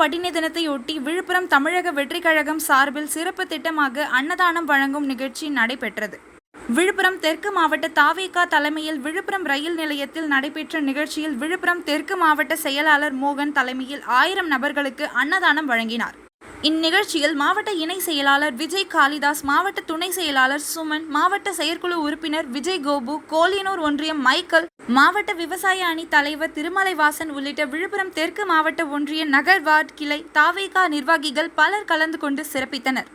பட்டினி தினத்தையொட்டி விழுப்புரம் தமிழக வெற்றிக் கழகம் சார்பில் சிறப்பு திட்டமாக அன்னதானம் வழங்கும் நிகழ்ச்சி நடைபெற்றது. விழுப்புரம் தெற்கு மாவட்ட தாவேகா தலைமையில் விழுப்புரம் ரயில் நிலையத்தில் நடைபெற்ற நிகழ்ச்சியில் விழுப்புரம் தெற்கு மாவட்ட செயலாளர் மோகன் தலைமையில் ஆயிரம் நபர்களுக்கு அன்னதானம் வழங்கினார். இந்நிகழ்ச்சியில் மாவட்ட இணை செயலாளர் விஜய் காளிதாஸ் மாவட்ட துணை செயலாளர் சுமன் மாவட்ட செயற்குழு உறுப்பினர் விஜய் கோபு கோலியனூர் ஒன்றியம் மைக்கேல் மாவட்ட விவசாய அணி தலைவர் திருமலைவாசன் உள்ளிட்ட விழுப்புரம் தெற்கு மாவட்ட ஒன்றிய நகர் வார்டு கிளை தாவேகா நிர்வாகிகள் பலர் கலந்து கொண்டு சிறப்பித்தனர்.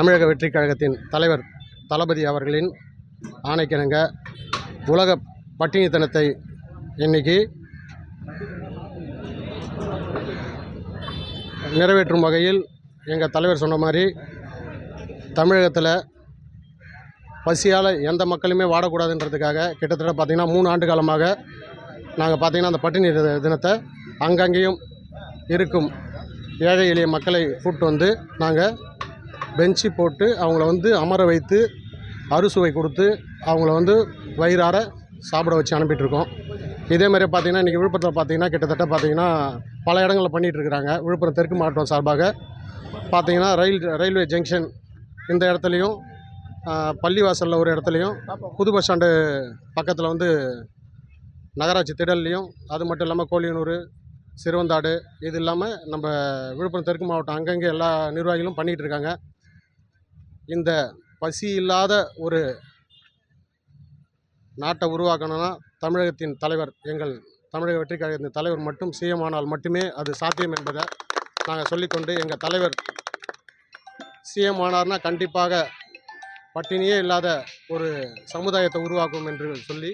தமிழக வெற்றிக் கழகத்தின் தலைவர் தளபதி அவர்களின் ஆணைக்கிணங்க உலக பட்டினி தினத்தை இன்னைக்கு நிறைவேற்றும் வகையில் எங்கள் தலைவர் சொன்ன மாதிரி தமிழகத்தில் பசியால் எந்த மக்களுமே வாடக்கூடாதுன்றதுக்காக கிட்டத்தட்ட பார்த்திங்கன்னா மூணு ஆண்டு காலமாக நாங்கள் பார்த்திங்கன்னா அந்த பட்டினி தினத்தை அங்கங்கேயும் இருக்கும். ஏழை எளிய மக்களை கூப்பிட்டு வந்து நாங்கள் பெஞ்சு போட்டு அவங்கள வந்து அமர வைத்து அறுசுவை கொடுத்து அவங்கள வந்து வயிறார சாப்பிட வச்சு அனுப்பிட்டுருக்கோம். இதே மாதிரி பார்த்திங்கன்னா இன்றைக்கி விழுப்புரத்தில் பார்த்தீங்கன்னா கிட்டத்தட்ட பார்த்தீங்கன்னா பல இடங்களில் பண்ணிகிட்டு இருக்கிறாங்க விழுப்புரம் தெற்கு மாவட்டம் சார்பாக பார்த்தீங்கன்னா ரயில் ரயில்வே ஜங்ஷன் இந்த இடத்துலையும் பள்ளிவாசலில் ஒரு இடத்துலையும் புது பஸ் ஸ்டாண்டு பக்கத்தில் வந்து நகராட்சி திடல்லையும் அது மட்டும் இல்லாமல் கோழியனூர் சிறுவந்தாடு இது இல்லாமல் நம்ம விழுப்புரம் தெற்கு மாவட்டம் அங்கங்கே எல்லா நிர்வாகிகளும் பண்ணிகிட்டு இருக்காங்க இந்த பசி இல்லாத ஒரு நாட்டை உருவாக்கணும்னா தமிழகத்தின் தலைவர் எங்கள் தமிழக வெற்றிக் கழகத்தின் தலைவர் மட்டும் சிஎம்மானால் மட்டுமே அது சாத்தியம் என்பதை நாங்கள் சொல்லிக்கொண்டு எங்கள் தலைவர் சிஎம் ஆனார்னா கண்டிப்பாக பட்டினியே இல்லாத ஒரு சமுதாயத்தை உருவாக்கும் என்று சொல்லி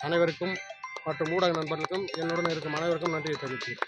அனைவருக்கும் மற்றும் ஊடக நண்பர்களுக்கும் என்னுடன் இருக்கும் அனைவருக்கும் நன்றியை தெரிவிக்கிறேன்.